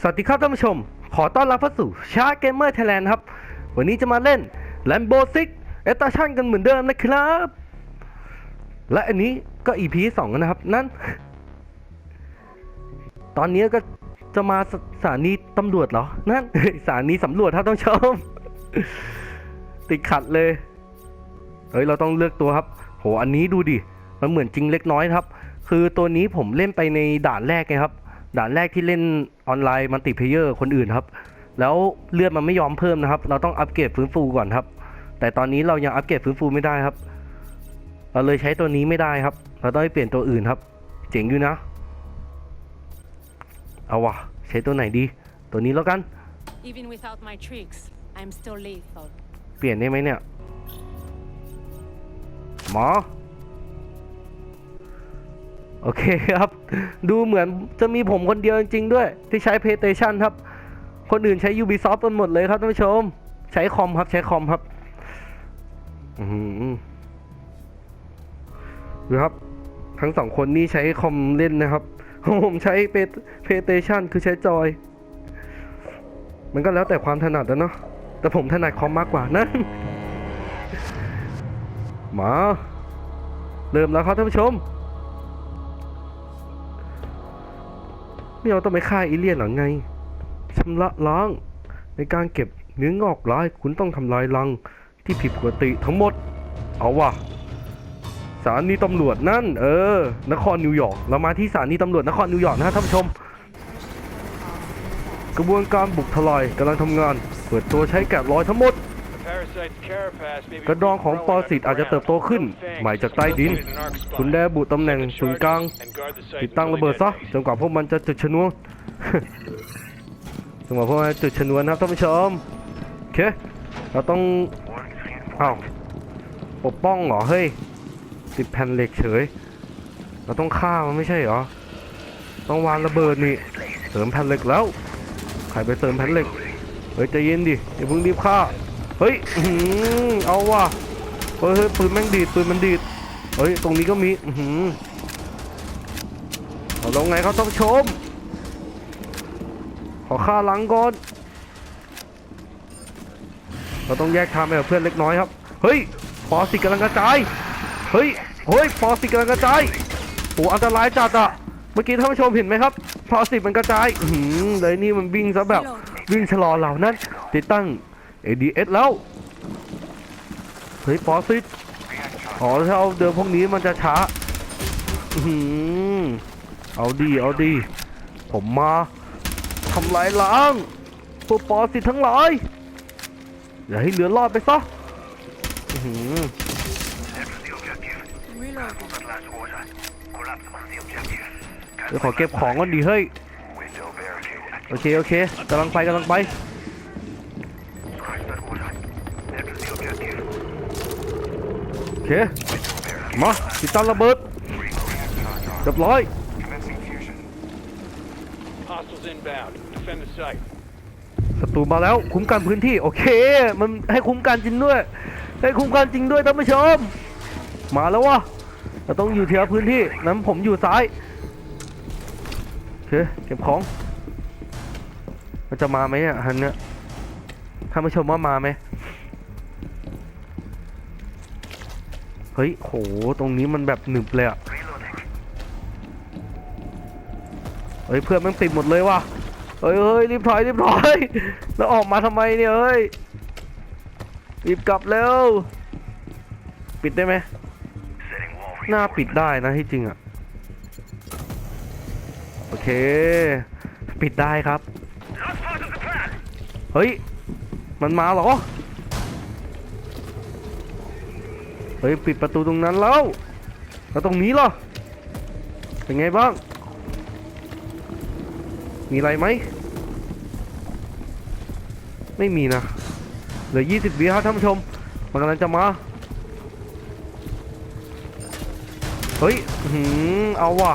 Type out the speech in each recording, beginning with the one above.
สวัสดีครับท่านผู้ชม ขอต้อนรับเข้าสู่ชาร์เกมเมอร์ไทยแลนด์ครับ วันนี้จะมาเล่น Lambo 6 e t a t i o n กันเหมือนเดิมนะครับ และอันนี้ก็ EP 2นะครับ นั่น ตอนนี้ก็จะมาสสถานีตำรวจเหรอ นั่นสถานีสำรวจท่านผู้ชม ติดขัดเลย เฮ้ย เราต้องเลือกตัวครับ โห อันนี้ดูดิ มันเหมือนจริงเล็กน้อยครับ คือตัวนี้ผมเล่นไปในด่านแรกไงครับ ด่านแรกที่เล่นออนไลน์มัลติเพเยอร์คนอื่นครับ แล้วเลือดมันไม่ยอมเพิ่มนะครับ เราต้องอัปเกรดฟื้นฟูก่อนครับ แต่ตอนนี้เรายังอัปเกรดฟื้นฟูไม่ได้ครับ เราเลยใช้ตัวนี้ไม่ได้ครับ เราต้องไปเปลี่ยนตัวอื่นครับ เจ๋งอยู่นะ เอาวะใช้ตัวไหนดี ตัวนี้แล้วกัน Even without my tricks, I'm still lethal. เปลี่ยนได้ไหมเนี่ย หมอ โอเคครับ ดูเหมือนจะมีผมคนเดียวจริง ๆ ด้วย ที่ใช้ PlayStation ครับ คนอื่นใช้ Ubisoft กันหมดเลยครับท่านผู้ชม ใช้คอมครับใช้คอมครับอือหือดูครับ ทั้งสองคนนี่ใช้คอมเล่นนะครับ ผมใช้ Play- PlayStation คือใช้จอย มันก็แล้วแต่ความถนัดนะเนาะแต่ผมถนัดคอมมากกว่านั่นมา เริ่มแล้วครับท่านผู้ชม ไม่เอาต้องไปฆ่าเอเลี่ยนหรอไงชำระล้าง ในการเก็บเนื้องอกร้าย คุณต้องทำลายรังที่ผิดปกติทั้งหมด เอาวะสถานีตำรวจนั่น เออ นครนิวยอร์กเรามาที่สถานีตำรวจนครนิวยอร์กนะครับท่านผู้ชม กระบวนการบุกทลายกำลังทำงาน เปิดตัวใช้แกะรอยทั้งหมด กระดองของปรสิตอาจจะเติบโตขึ้น ใหม่จากใต้ดิน คุณได้บุตำแหน่งศูนย์กลาง ติดตั้งระเบิดซะจนกว่าพวกมันจะจุดชนวนจนกว่าพวกมันจะจุดชนวนนะครับท่านผู้ชมโอเค เราต้องอ้าวปกป้องเหรอเฮ้ยติดแผ่นเหล็กเฉย เราต้องฆ่ามันไม่ใช่เหรอ ต้องวางระเบิดนี่ เสริมแผ่นเหล็กแล้วใครไปเสริมแผ่นเหล็ก เฮ้ยใจเย็นดิอย่าเพิ่งรีบฆ่า เฮ้ยเอาว่ะเฮ้ยเฮ้ยปืนแม่งดีดปืนมันดีดเฮ้ยตรงนี้ก็มีอือหือเอาลงไงเขาต้องชม ขอฆ่าหลังก่อนเราต้องแยกทางไปกับเพื่อนเล็กน้อยครับ เฮ้ยปอสิกำลังกระจาย เฮ้ย เฮ้ยปอสิกำลังกระจายโอ้อันตรายจัดอะเมื่อกี้ท่านผู้ชมเห็นไหมครับพอสิมันกระจาย อือหือเลยนี่มันวิ่งซะแบบวิ่งชะลอเรานั้นติดตั้ง ADS แล้ว เฮ้ยปอสิอ๋อถ้าเอาเดิมพวกนี้มันจะช้าอือหือเอาดีเอาดี ผมมาทำลายล้างพวกปอสิทั้งหลายอย่าให้เหลือรอดไปซะอื้อหือเดี๋ยวขอเก็บของก่อนดีเฮ้ย โอเค โอเคกำลังไปกำลังไป โอ เค มาติดตั้งระเบิดเรียบร้อย Hostiles inbound. Defend the site. ศัตรูมาแล้วคุ้มกันพื้นที่โอเค มันให้คุ้มกันจริงด้วย ให้คุ้มกันจริงด้วยท่านผู้ชม มาแล้ววะเราต้องอยู่เทียพื้นที่นั้นผมอยู่ซ้ายโอเคเก็บของ มันจะมาไหมอะฮันเนี่ยท่านผู้ชมว่ามาไหม เฮ้ยโห ตรงนี้มันแบบหนึบเลยอะเฮ้ยเพื่อนมันติดหมดเลยว่ะ เฮ้ยเฮ้ยรีบถอยรีบถอย แล้วออกมาทำไมเนี่ยเฮ้ย รีบกลับเร็ว ปิดได้ไหมหน้าปิดได้นะที่จริงอะโอเค ปิดได้ครับ เฮ้ย มันมาเหรอ ฮ้ยปิดประตูตรงนั้นแล้วแล้วตรงนี้ล่ะเป็นไงบ้าง มีอะไรไหม ไม่มีนะ เหลือ 20วิครับท่านผู้ชม มันกำลังจะมา เฮ้ยอื้อหืมเอาว่ะ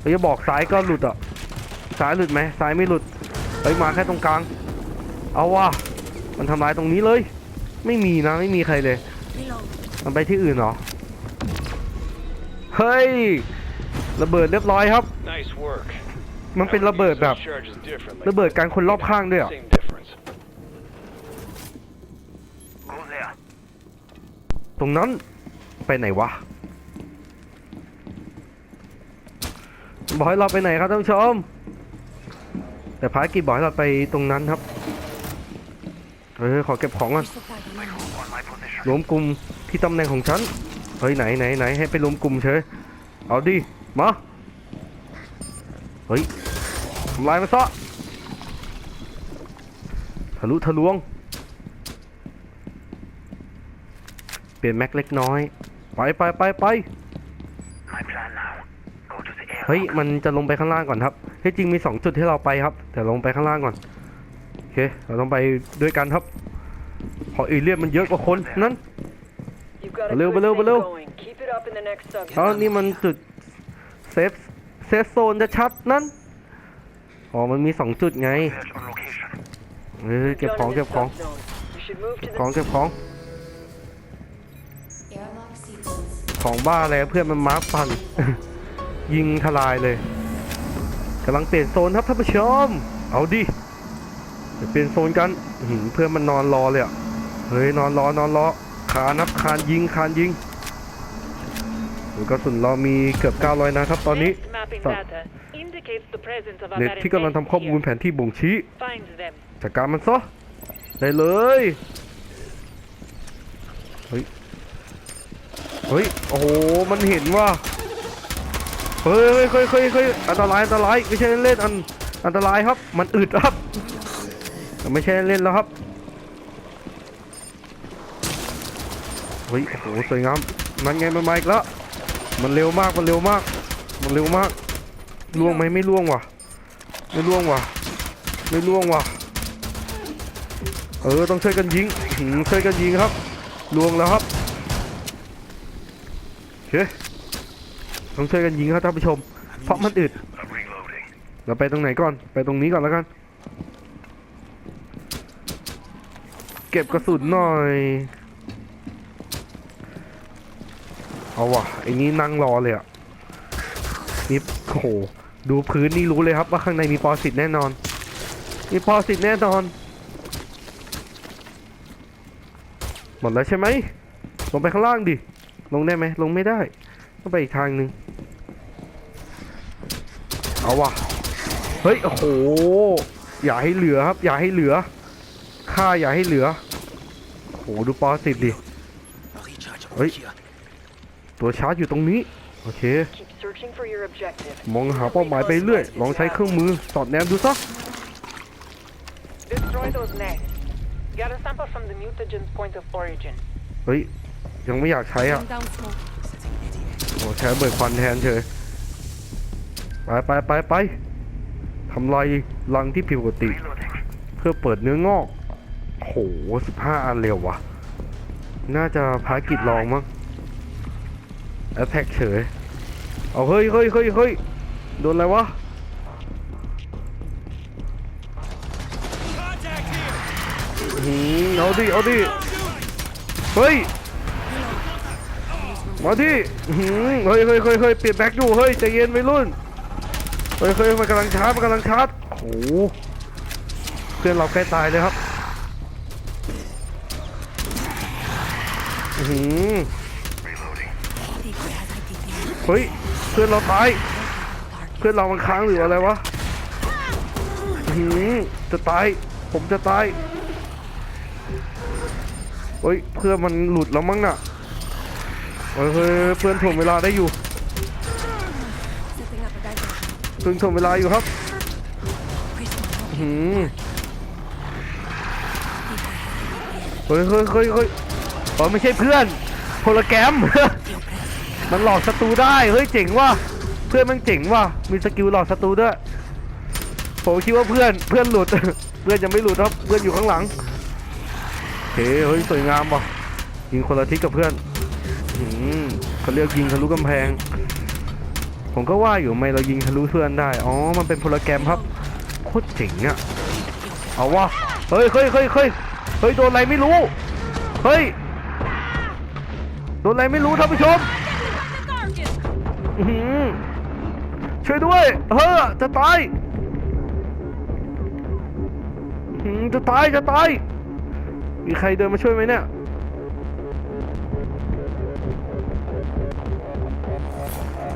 เฮ้ยบอกซ้ายก็หลุดอะซ้ายหลุดไหมซ้ายไม่หลุด เฮ้ย มาแค่ตรงกลาง เอาว่ะ มันทำลายตรงนี้เลย ไม่มีนะไม่มีใครเลย Reload. มันไปที่อื่นเหรอ เฮ้ย ระเบิดเรียบร้อยครับ Nice work. มันเป็นระเบิดแบบ Charges differently. ระเบิดการคนรอบข้างด้วยเหรอ Same difference. ตรงนั้นไปไหนวะบอกให้เราไปไหนครับท่านผู้ชม แต่ภารกิจบอกให้เราไปตรงนั้นครับ เฮ้ยขอเก็บของก่อนรวมกลุ่มที่ตำแหน่งของฉัน เฮ้ยไหนไหนไหนให้ไปรวมกลุ่มเฉย เอาดิ มา เฮ้ยทำลายมันซะทะลุทะลวง เปลี่ยนแม็กเล็กน้อย ไปไปไปไปเฮ้ย มันจะลงไปข้างล่างก่อนครับที่จริงมีสองจุดที่เราไปครับ แต่ลงไปข้างล่างก่อนโอ เค เราต้องไปด้วยกันครับเพอเอเลียนมันเยอะกว่าคนนั้น You've got a Baloo, good baloo, thing baloo. going. Keep it up in the next sub. อ๋อนี่มันจุดเซฟเซฟโซนจะชัดนั้น อ๋อ มันมีสองจุดไงเฮ้ยเก็บของเก็บของ You should move เก็ to บ the ของเก็บของ Airlock sequence. ของบ้าอะไรเพื่อนมันมาร์คฟัน ยิงทลายเลยกำลังเปลี่ยนโซนครับท่านผู้ชม เอาดิ เดี๋ยวเปลี่ยนโซนกันอื้อหือเพื่อนมันนอนรอเลยอะเฮ้ยนอนรอนอนรอคานนับคานยิงคานยิงดูกระสุนเรามีเกือบ 900 นะครับ ตอนนี้ Next mapping So- data indicates the presence of เน็ต Avar ที่กำลังทำข้อมูล here. แผนที่บ่งชี้ Find them. จัดการมันซะได้เลยเฮ้ยเฮ้ยโอ้โหมันเห็นว่าเฮ้ยเฮ้ยเฮ้ยเฮ้ยเฮ้ยอันตรายอันตรายไม่ใช่เล่นๆอันอันตรายครับ มันอึดครับ ไม่ใช่เล่นแล้วครับเฮ้ยโอ้โหสวยงามมันไงมันมาอีกแล้วมันเร็วมากมันเร็วมาก มันเร็วมากล่วงไหมไม่ล่วงว่ะ ไม่ล่วงว่ะ ไม่ล่วงว่ะ เออต้องช่วยกันยิงหืมช่วยกันยิงครับล่วงแล้วครับโอเคต้องช่วยกันยิงครับท่านผู้ชม เพราะมันอึดเราไปตรงไหนก่อน ไปตรงนี้ก่อนแล้วกัน เก็บกระสุนหน่อย เอาว่ะไอ้นี้นั่งรอเลยอะนี่โหดูพื้นนี่รู้เลยครับว่าข้างในมีปรสิตแน่นอน มีปรสิตแน่นอน หมดแล้วใช่ไหมลงไปข้างล่างดิ ลงได้ไหมลงไม่ได้ต้องไปอีกทางหนึ่งเอาว่ะเฮ้ยโอ้โหอย่าให้เหลือครับ อย่าให้เหลือ ค่าอย่าให้เหลือโอ้โหดูปรสิตดิเฮ้ยตัวชาร์จอยู่ตรงนี้ โอเค keep searching for your objective. มองหาเป้าหมายไปเรื่อย ลองใช้เครื่องมือสอดแนมดูซะ Destroy those nests. Get a sample from the mutagen's point of origin. เฮ้ย ยังไม่อยากใช้อะ Bring down smoke. โอ้ใช้เบิดควันแทนเฉยไปไปไปไปทำลายรังที่ผิดปกติ เพื่อเปิดเนื้องอก โหสิบห้าอันเร็ววะน่าจะภารกิจลองมั้งแอตแทกเฉย เอาเฮ้ยเฮ้ยเฮ้ยเฮ้ยโดนอะไรวะ หืมเอาดิ เอาดิ เฮ้ย มาดิหืมเฮ้ยเฮ้ยเฮ้ยเฮ้ยเปลี่ยนแบ็กอยู่ เฮ้ยใจเย็นไม่รุ่น เฮ้ยเฮ้ยมันกำลังชาร์จมันกำลังชาร์จโอ้โหเพื่อนเราใกล้ตายเลยครับ เฮ้ย เพื่อนเราตาย เพื่อนเรามันค้างหรืออะไรวะหือจะตาย ผมจะตาย เฮ้ย เพื่อนมันหลุดแล้วมั้งน่ะเฮ้ยเพื่อนถ่วงเวลาได้อยู่เพื่อนถ่วงเวลาอยู่ครับหืมเฮ้ยเฮ้ยเฮ้ยเฮ้ย อ๋อไม่ใช่เพื่อนโพลแกรม มันหลอกศัตรูได้เฮ้ยเจ๋งว่ะเพื่อนมันเจ๋งว่ะมีสกิลหลอกศัตรูด้วยผมคิดว่าเพื่อนเพื่อนหลุด เพื่อนยังไม่หลุดครับเพื่อนอยู่ข้างหลังโอเคเฮ้ยสวยงามว่ะยิงคนละทิศกับเพื่อนหืมเขาเรียกยิงทะลุกำแพง ผมก็ว่าอยู่ไม่เรายิงทะลุเพื่อนได้ อ๋อ มันเป็นโปรแกรมครับ โคตรเจ๋งอะเอาวะ เฮ้ยเฮ้ยเฮ้ยเฮ้ยเฮ้ยโดนอะไรไม่รู้ เฮ้ย โดนอะไรไม่รู้ท่านผู้ชมช่วยด้วยเฮ้อจะตายจะตายจะตายมีใครเดินมาช่วยไหมเนี่ย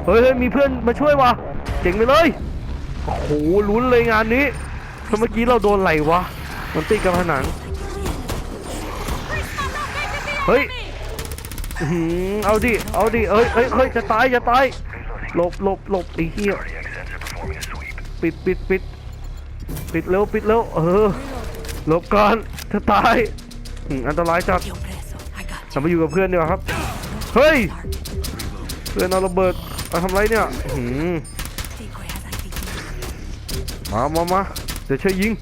เฮ้ยมีเพื่อนมาช่วยวะเจ๋งไปเลยโอ้โหลุ้นเลยงานนี้เมื่อกี้เราโดนไหลวะมันติดกับผนังเฮ้ย อื้อหือเอาดิ เอาดิ เอ้ยเอ้ยเฮ้ยจะตาย จะตาย หลบหลบหลบไอ้เหี้ย ปิดปิดปิด ปิดเร็วปิดเร็วเออ หลบก่อน จะตายอืมอันตรายจัด Yo preso. I got เรามาอยู่กับเพื่อนดีกว่าครับ เฮ้ย เพื่อนเอาระเบิดมาทำไรเนี่ยอื้อหือ Decoy has IPT. มามามาเดี๋ยวช่วยยิง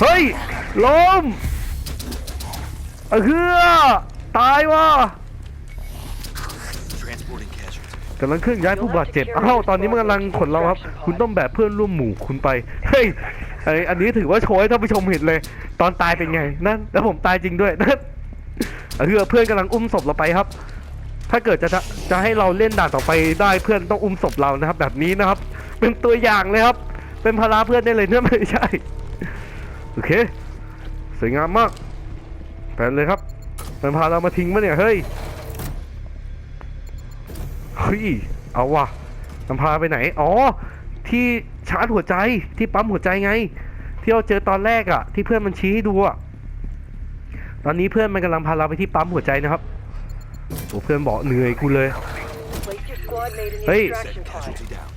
เฮ้ย ล้มเออเฮือตายว่ะ Transporting casualty. กำลังเคลื่อนย้ายผู้บาดเจ็บ อ้าว ตอนนี้มันกำลังขนเราครับ คุณต้องแบกเพื่อนร่วมหมู่คุณไป เฮ้ยไออันนี้ถือว่าโชว์ให้ท่านผู้ชมเห็นเลย ตอนตายเป็นไง นั่น แล้วผมตายจริงด้วย นั่นเออเพื่อนกำลังอุ้มศพเราไปครับ ถ้าเกิดจะจะให้เราเล่นด่านต่อไปได้เพื่อนต้องอุ้มศพเรานะครับ แบบนี้นะครับ เป็นตัวอย่างเลยครับ เป็นภาระเพื่อนได้เลยเนี่ยไม่ใช่ โอเค วยงามมากไปเลยครับมันพาเรามาทิ้งปะเนี่ยเฮ้ยเฮ้ยเอาว่ะมันพาไปไหน อ๋อ ที่ชาร์จหัวใจที่ปั๊มหัวใจไง ที่เราเจอตอนแรกอะที่เพื่อนมันชี้ให้ดูอะตอนนี้เพื่อนมันกำลังพาเราไปที่ปั๊มหัวใจนะครับโอ้เพื่อนบอกเหนื่อยกูเลย Place your squad mate in the Hey. extraction pod. Casualty down.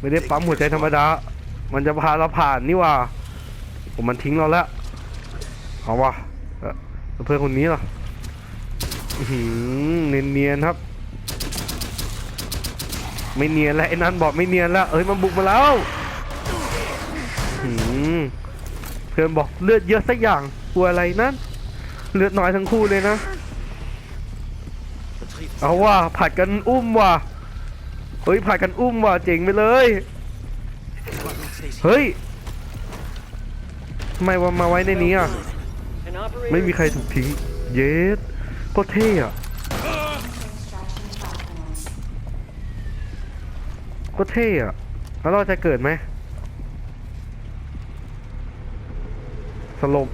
ไม่ได้ปั๊มหัวใจธรรมดา มันจะพาเราผ่านนี่ว่า ผมมันทิ้งเราแล้ว เอาวะเพื่อนคนนี้ล่ะอื้อหือเนียนๆครับ ไม่เนียนแล้วไอ้นั่นบอกไม่เนียนแล้วเอ้ยมันบุกมาแล้วหือเพื่อนบอกเลือดเยอะสักอย่างกลัวอะไรนั่นเลือดน้อยทั้งคู่เลยนะ เอาว่ะผัดกันอุ้มว่ะเฮ้ยผัดกันอุ้มว่ะเจ๋งไปเลย เฮ้ย ทำไมว่ามาไว้ในนี้อะ ไม่มีใครถูกทิ้ง เยสโคตรเท่อะ Extraction platforms. โคตรเท่อะแล้วเราจะเกิดไหมสลบ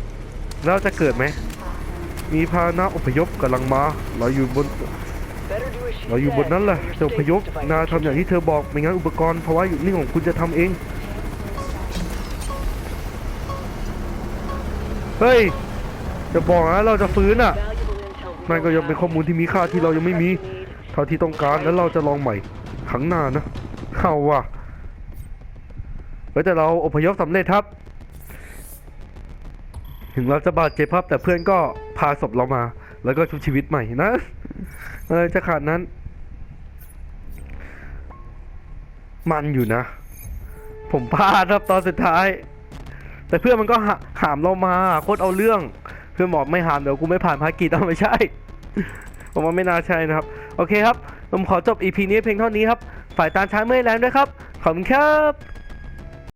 แล้วเราจะเกิดไหม มีพาหนะอพยพกำลังมา เราอยู่บน เราอยู่บนนั้นแหละจะอพยพนาทำอย่างที่เธอบอก ไม่งั้นอุปกรณ์เพราว่าอยู่นี่ของคุณจะทำเอง เฮ้ยจะบอกนะเราจะฟื้นอะ Valuable intel นั่นก็ยังเป็นข้อมูลที่มีค่าที่เรายังไม่มีเท่าที่ต้องการแล้วเราจะลองใหม่ครั้งหน้านะเข้าว่ะเฮ้ยแต่เราอพยพสำเร็จครับ ถึงเราจะบาดเจ็บครับแต่เพื่อนก็พาศพเรามา แล้วก็ชุบชีวิตใหม่นะอะไรจะขาดนั้น มันอยู่นะ ผมพลาดครับตอนสุดท้าย แต่เพื่อนมันก็หาหามเรามาโคตรเอาเรื่อง เพื่อนบอกไม่หามเดี๋ยวกูไม่ผ่านภารกิจเอาไม่ใช่ ผมว่าไม่น่าใช่นะครับ โอเคครับ ผมขอจบ EP นี้เพียงเท่านี้ครับ ฝ่ายตามช้างเมื่อยแรงด้วยครับ ขอบคุณครับ